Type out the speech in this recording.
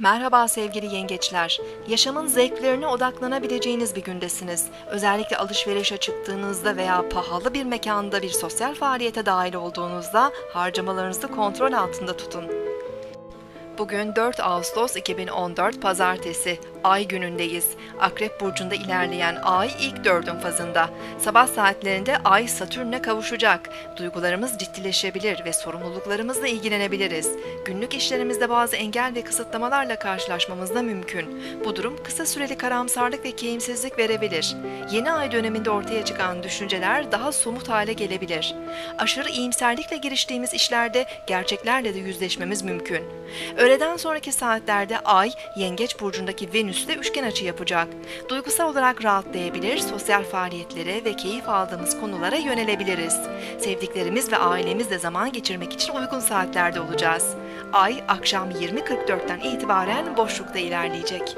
Merhaba sevgili yengeçler. Yaşamın zevklerine odaklanabileceğiniz bir gündesiniz. Özellikle alışverişe çıktığınızda veya pahalı bir mekanda bir sosyal faaliyete dahil olduğunuzda harcamalarınızı kontrol altında tutun. Bugün 4 Ağustos 2014 Pazartesi. Ay günündeyiz. Akrep burcunda ilerleyen ay ilk dördün fazında. Sabah saatlerinde ay Satürn'e kavuşacak. Duygularımız ciddileşebilir ve sorumluluklarımızla ilgilenebiliriz. Günlük işlerimizde bazı engel ve kısıtlamalarla karşılaşmamız da mümkün. Bu durum kısa süreli karamsarlık ve keyimsizlik verebilir. Yeni ay döneminde ortaya çıkan düşünceler daha somut hale gelebilir. Aşırı iyimserlikle giriştiğimiz işlerde gerçeklerle de yüzleşmemiz mümkün. Öğleden sonraki saatlerde Ay, Yengeç burcundaki Venüs'le üçgen açı yapacak. Duygusal olarak rahatlayabilir, sosyal faaliyetlere ve keyif aldığımız konulara yönelebiliriz. Sevdiklerimiz ve ailemizle zaman geçirmek için uygun saatlerde olacağız. Ay, akşam 20.44'ten itibaren boşlukta ilerleyecek.